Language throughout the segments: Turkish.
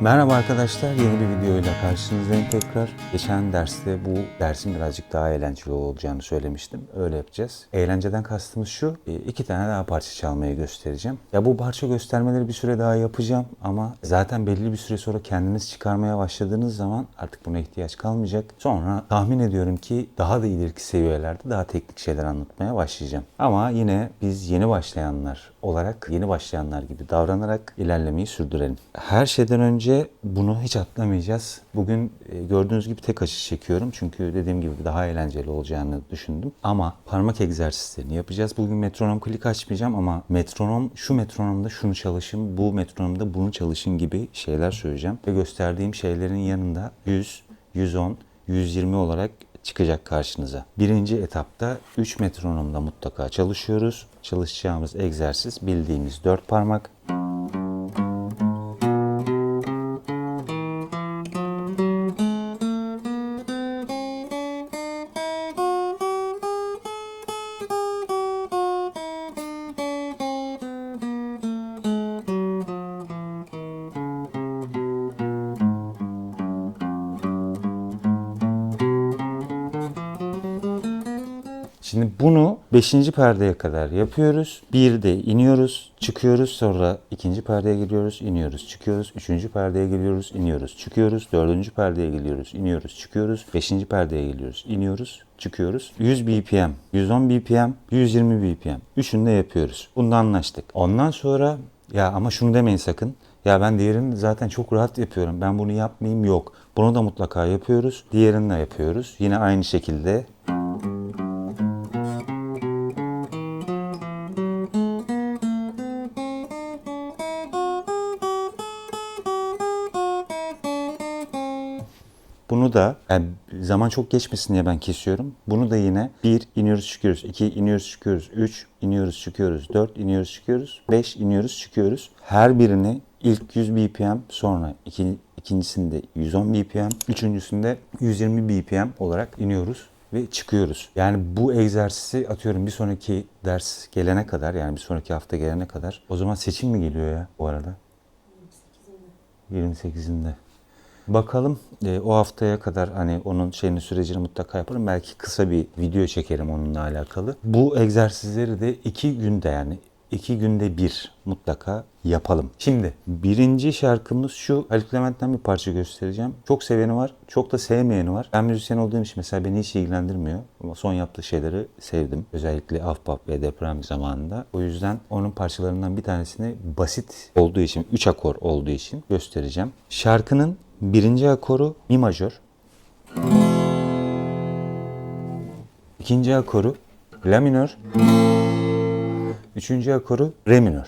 Merhaba arkadaşlar, yeni bir videoyla karşınızdayım tekrar. Geçen derste bu dersin birazcık daha eğlenceli olacağını söylemiştim. Öyle yapacağız. Eğlenceden kastımız şu, e, iki tane daha parça çalmayı göstereceğim. Ya bu parça göstermeleri bir süre daha yapacağım ama zaten belli bir süre sonra kendiniz çıkarmaya başladığınız zaman artık buna ihtiyaç kalmayacak. Sonra tahmin ediyorum ki daha da ileriki seviyelerde daha teknik şeyler anlatmaya başlayacağım. Ama yine biz yeni başlayanlar olarak yeni başlayanlar gibi davranarak ilerlemeyi sürdürelim. Her şeyden önce bunu hiç atlamayacağız. Bugün e, gördüğünüz gibi tek açı çekiyorum. Çünkü dediğim gibi daha eğlenceli olacağını düşündüm. Ama parmak egzersizlerini yapacağız. Bugün metronom klik açmayacağım ama metronom şu metronomda şunu çalışın, bu metronomda bunu çalışın gibi şeyler söyleyeceğim. Ve gösterdiğim şeylerin yanında 100, 110, 120 olarak çıkacak karşınıza. Birinci etapta 3 metronomda mutlaka çalışıyoruz. Çalışacağımız egzersiz bildiğimiz 4 parmak. Şimdi bunu 5. perdeye kadar yapıyoruz. Bir de iniyoruz, çıkıyoruz. Sonra ikinci perdeye geliyoruz, iniyoruz, çıkıyoruz. Üçüncü perdeye geliyoruz, iniyoruz, çıkıyoruz. Dördüncü perdeye geliyoruz, iniyoruz, çıkıyoruz. Beşinci perdeye geliyoruz, iniyoruz, çıkıyoruz. 100 BPM, 110 BPM, 120 BPM. Üçünü de yapıyoruz. Bunda anlaştık. Ondan sonra ya ama şunu demeyin sakın. Ya ben diğerini zaten çok rahat yapıyorum. Ben bunu yapmayayım yok. Bunu da mutlaka yapıyoruz. Diğerini de yapıyoruz. Yine aynı şekilde Bunu da yani zaman çok geçmesin diye ben kesiyorum. Bunu da yine 1 iniyoruz çıkıyoruz, 2 iniyoruz çıkıyoruz, 3 iniyoruz çıkıyoruz, 4 iniyoruz çıkıyoruz, 5 iniyoruz çıkıyoruz. Her birini ilk 100 BPM sonra iki, ikincisinde 110 BPM, üçüncüsünde 120 BPM olarak iniyoruz ve çıkıyoruz. Yani bu egzersizi atıyorum bir sonraki ders gelene kadar yani bir sonraki hafta gelene kadar o zaman seçim mi geliyor ya bu arada? 28'inde. Bakalım e, o haftaya kadar hani onun şeyini sürecini mutlaka yaparım. Belki kısa bir video çekerim onunla alakalı. Bu egzersizleri de iki günde yani iki günde bir mutlaka yapalım. Şimdi birinci şarkımız şu. Haluk Levent'ten bir parça göstereceğim. Çok seveni var, çok da sevmeyeni var. Ben müzisyen olduğum için mesela beni hiç ilgilendirmiyor. Ama son yaptığı şeyleri sevdim. Özellikle Afbap ve deprem zamanında. O yüzden onun parçalarından bir tanesini basit olduğu için, 3 akor olduğu için göstereceğim. Şarkının birinci akoru mi majör. İkinci akoru la minör. Üçüncü akoru re minör.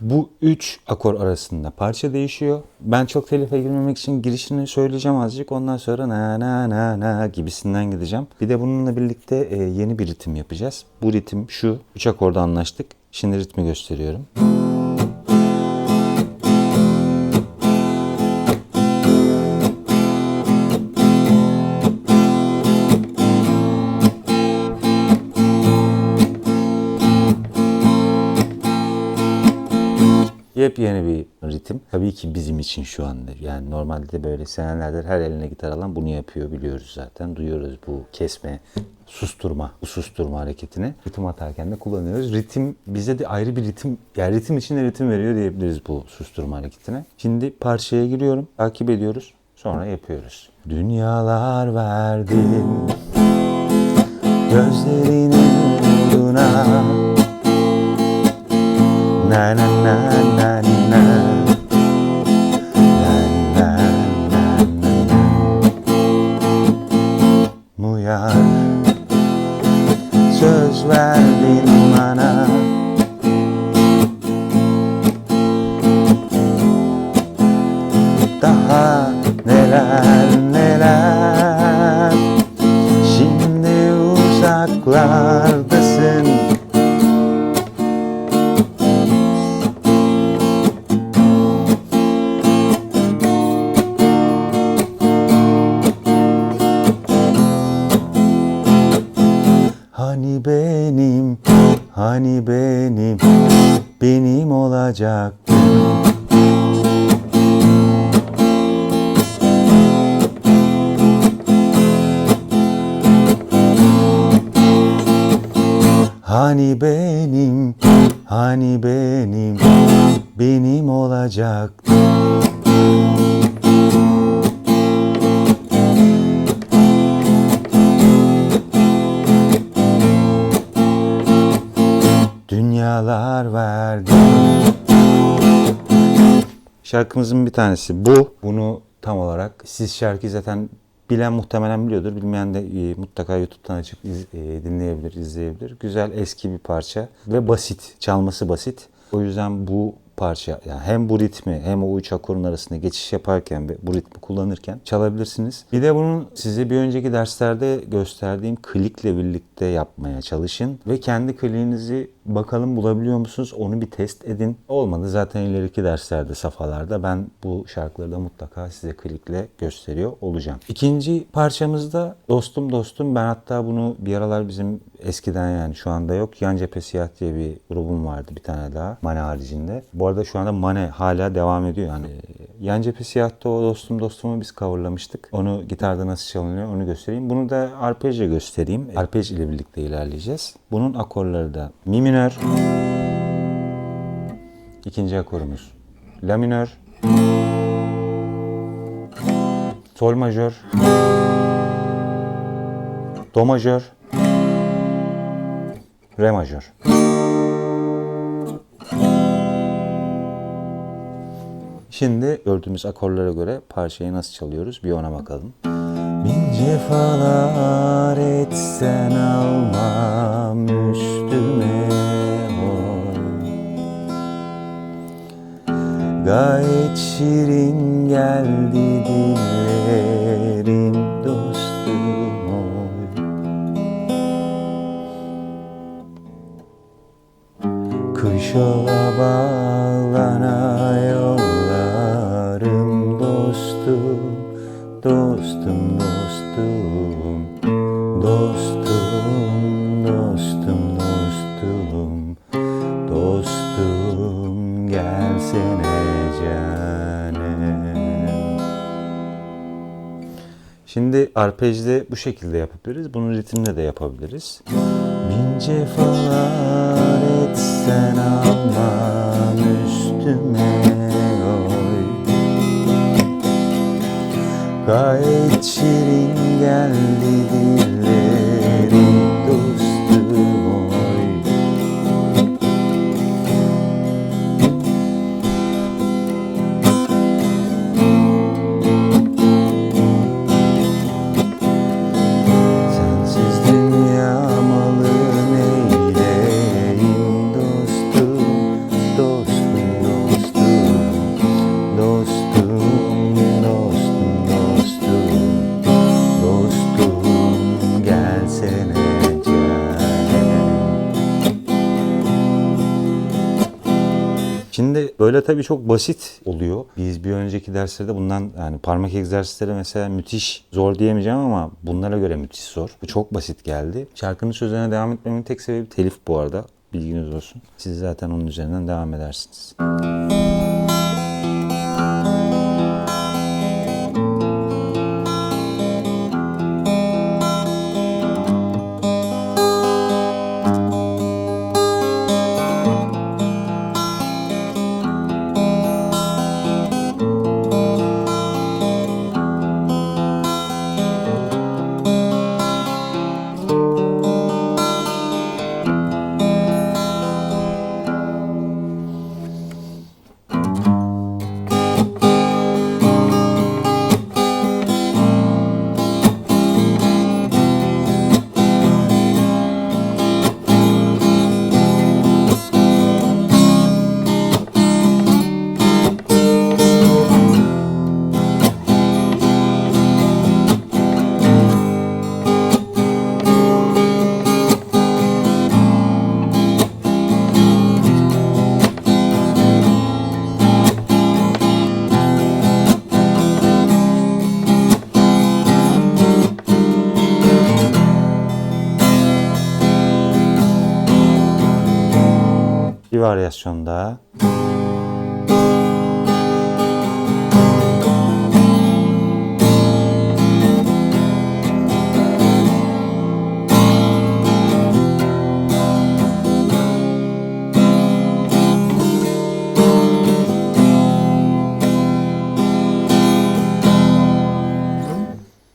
Bu üç akor arasında parça değişiyor. Ben çok telife girmemek için girişini söyleyeceğim azıcık. Ondan sonra na na na na gibisinden gideceğim. Bir de bununla birlikte e, yeni bir ritim yapacağız. Bu ritim şu. Üç akorda anlaştık. Şimdi ritmi gösteriyorum. Yepyeni bir ritim. Tabii ki bizim için şu anda. Yani normalde böyle senelerdir her eline gitar alan bunu yapıyor biliyoruz zaten. Duyuyoruz bu kesme, susturma, bu susturma hareketini. Ritim atarken de kullanıyoruz. Ritim bize de ayrı bir ritim, yani ritim içinde ritim veriyor diyebiliriz bu susturma hareketine. Şimdi parçaya giriyorum, takip ediyoruz. Sonra yapıyoruz. Dünyalar verdim gözlerinin nuruna na na na na na. Muyar Söz verdin bana. Daha neler Hani benim, hani benim, benim olacaktı. Dünyalar verdi. Şarkımızın bir tanesi bu. Bunu tam olarak siz şarkıyı zaten bilen muhtemelen biliyordur. Bilmeyen de e, mutlaka YouTube'dan açıp iz- e, dinleyebilir, izleyebilir. Güzel eski bir parça ve basit. Çalması basit. O yüzden bu parça yani hem bu ritmi hem o üç akorun arasında geçiş yaparken ve bu ritmi kullanırken çalabilirsiniz. Bir de bunun size bir önceki derslerde gösterdiğim klikle birlikte yapmaya çalışın ve kendi kliğinizi bakalım bulabiliyor musunuz onu bir test edin. Olmadı zaten ileriki derslerde safhalarda ben bu şarkıları da mutlaka size klikle gösteriyor olacağım. İkinci parçamızda Dostum Dostum ben hatta bunu bir aralar bizim eskiden yani şu anda yok. Yan Cephe Siyah diye bir grubum vardı bir tane daha Mane haricinde. Bu arada şu anda Mane hala devam ediyor yani. Yan Cephe Siyah'ta o Dostum Dostum'u biz coverlamıştık. Onu gitarda nasıl çalınıyor onu göstereyim. Bunu da arpejle göstereyim. Arpej ile birlikte ilerleyeceğiz. Bunun akorları da Mi minör. İkinci akorumuz La minör. Sol majör. Do majör. Re majör. Şimdi gördüğümüz akorlara göre parçayı nasıl çalıyoruz bir ona bakalım. Bin cefalar etsen almam üstüme oy. Gayet şirin geldi dillerin dostum oy. Kış ola bağlana dostum, dostum, dostum, dostum, dostum, dostum, gelsene canem. Şimdi arpejde bu şekilde yapabiliriz. Bunu ritimle de yapabiliriz. Bin cefalar etsen almam üstüme Gayet şirin geldi. dillerin böyle tabii çok basit oluyor. Biz bir önceki derslerde bundan yani parmak egzersizleri mesela müthiş zor diyemeyeceğim ama bunlara göre müthiş zor. Bu çok basit geldi. Şarkının sözlerine devam etmemin tek sebebi telif bu arada. Bilginiz olsun. Siz zaten onun üzerinden devam edersiniz. Bir varyasyon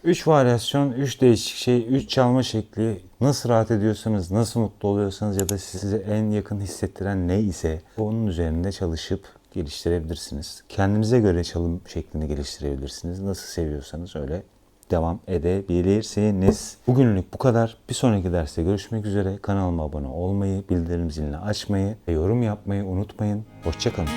3 varyasyon, 3 değişik şey, 3 çalma şekli. Nasıl rahat ediyorsanız, nasıl mutlu oluyorsanız ya da size en yakın hissettiren ne ise onun üzerinde çalışıp geliştirebilirsiniz. Kendinize göre çalım şeklini geliştirebilirsiniz. Nasıl seviyorsanız öyle devam edebilirsiniz. Bugünlük bu kadar. Bir sonraki derste görüşmek üzere. Kanalıma abone olmayı, bildirim zilini açmayı ve yorum yapmayı unutmayın. Hoşçakalın.